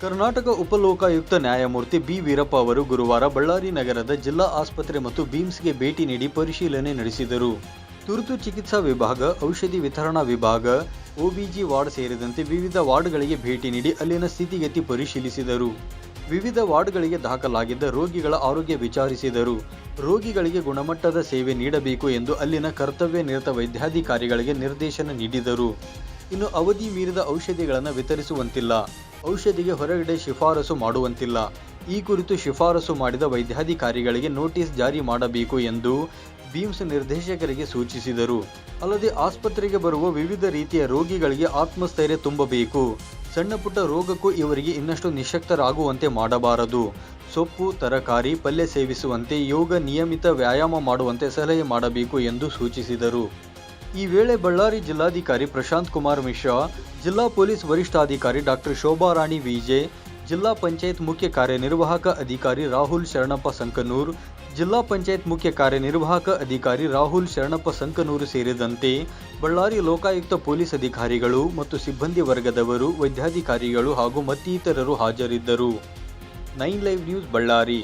ಕರ್ನಾಟಕ ಉಪಲೋಕಾಯುಕ್ತ ನ್ಯಾಯಮೂರ್ತಿ ಬಿ. ವೀರಪ್ಪ ಅವರು ಗುರುವಾರ ಬಳ್ಳಾರಿ ನಗರದ ಜಿಲ್ಲಾ ಆಸ್ಪತ್ರೆ ಮತ್ತು ಬೀಮ್ಸ್ಗೆ ಭೇಟಿ ನೀಡಿ ಪರಿಶೀಲನೆ ನಡೆಸಿದರು. ತುರ್ತು ಚಿಕಿತ್ಸಾ ವಿಭಾಗ, ಔಷಧಿ ವಿತರಣಾ ವಿಭಾಗ ಒಬಿಜಿ ವಾರ್ಡ್ ಸೇರಿದಂತೆ ವಿವಿಧ ವಾರ್ಡ್ಗಳಿಗೆ ಭೇಟಿ ನೀಡಿ ಅಲ್ಲಿನ ಸ್ಥಿತಿಗತಿ ಪರಿಶೀಲಿಸಿದರು. ವಿವಿಧ ವಾರ್ಡ್ಗಳಿಗೆ ದಾಖಲಾಗಿದ್ದ ರೋಗಿಗಳ ಆರೋಗ್ಯ ವಿಚಾರಿಸಿದರು. ರೋಗಿಗಳಿಗೆ ಗುಣಮಟ್ಟದ ಸೇವೆ ನೀಡಬೇಕು ಎಂದು ಅಲ್ಲಿನ ಕರ್ತವ್ಯ ನಿರತ ವೈದ್ಯಾಧಿಕಾರಿಗಳಿಗೆ ನಿರ್ದೇಶನ ನೀಡಿದರು. ಇನ್ನು ಅವಧಿ ಮೀರಿದ ಔಷಧಿಗಳನ್ನು ವಿತರಿಸುವಂತಿಲ್ಲ. ಔಷಧಿಗೆ ಹೊರಗಡೆ ಶಿಫಾರಸು ಮಾಡುವಂತಿಲ್ಲ. ಈ ಕುರಿತು ಶಿಫಾರಸು ಮಾಡಿದ ವೈದ್ಯಾಧಿಕಾರಿಗಳಿಗೆ ನೋಟಿಸ್ ಜಾರಿ ಮಾಡಬೇಕು ಎಂದು ಬೀಮ್ಸ್ ನಿರ್ದೇಶಕರಿಗೆ ಸೂಚಿಸಿದರು. ಅಲ್ಲದೆ ಆಸ್ಪತ್ರೆಗೆ ಬರುವ ವಿವಿಧ ರೀತಿಯ ರೋಗಿಗಳಿಗೆ ಆತ್ಮಸ್ಥೈರ್ಯ ತುಂಬಬೇಕು. ಸಣ್ಣ ಪುಟ್ಟ ರೋಗಕ್ಕೂ ಇವರಿಗೆ ಇನ್ನಷ್ಟು ನಿಶಕ್ತರಾಗುವಂತೆ ಮಾಡಬಾರದು. ಸೊಪ್ಪು, ತರಕಾರಿ, ಪಲ್ಯ ಸೇವಿಸುವಂತೆ ಯೋಗ, ನಿಯಮಿತ ವ್ಯಾಯಾಮ ಮಾಡುವಂತೆ ಸಲಹೆ ಮಾಡಬೇಕು ಎಂದು ಸೂಚಿಸಿದರು. ಈ ವೇಳೆ ಬಳ್ಳಾರಿ ಜಿಲ್ಲಾಧಿಕಾರಿ ಪ್ರಶಾಂತ್ ಕುಮಾರ್ ಮಿಶ್ರಾ, ಜಿಲ್ಲಾ ಪೊಲೀಸ್ ವರಿಷ್ಠಾಧಿಕಾರಿ ಡಾಕ್ಟರ್ ಶೋಭಾರಾಣಿ ವಿಜೆ, ಜಿಲ್ಲಾ ಪಂಚಾಯತ್ ಮುಖ್ಯ ಕಾರ್ಯನಿರ್ವಾಹಕ ಅಧಿಕಾರಿ ರಾಹುಲ್ ಶರಣಪ್ಪ ಸಂಕನೂರ್, ಜಿಲ್ಲಾ ಪಂಚಾಯತ್ ಮುಖ್ಯ ಕಾರ್ಯನಿರ್ವಾಹಕ ಅಧಿಕಾರಿ ರಾಹುಲ್ ಶರಣಪ್ಪ ಸಂಕನೂರು ಸೇರಿದಂತೆ ಬಳ್ಳಾರಿ ಲೋಕಾಯುಕ್ತ ಪೊಲೀಸ್ ಅಧಿಕಾರಿಗಳು ಮತ್ತು ಸಿಬ್ಬಂದಿ ವರ್ಗದವರು, ವೈದ್ಯಾಧಿಕಾರಿಗಳು ಹಾಗೂ ಮತ್ತಿತರರು ಹಾಜರಿದ್ದರು. Nine live news Ballari.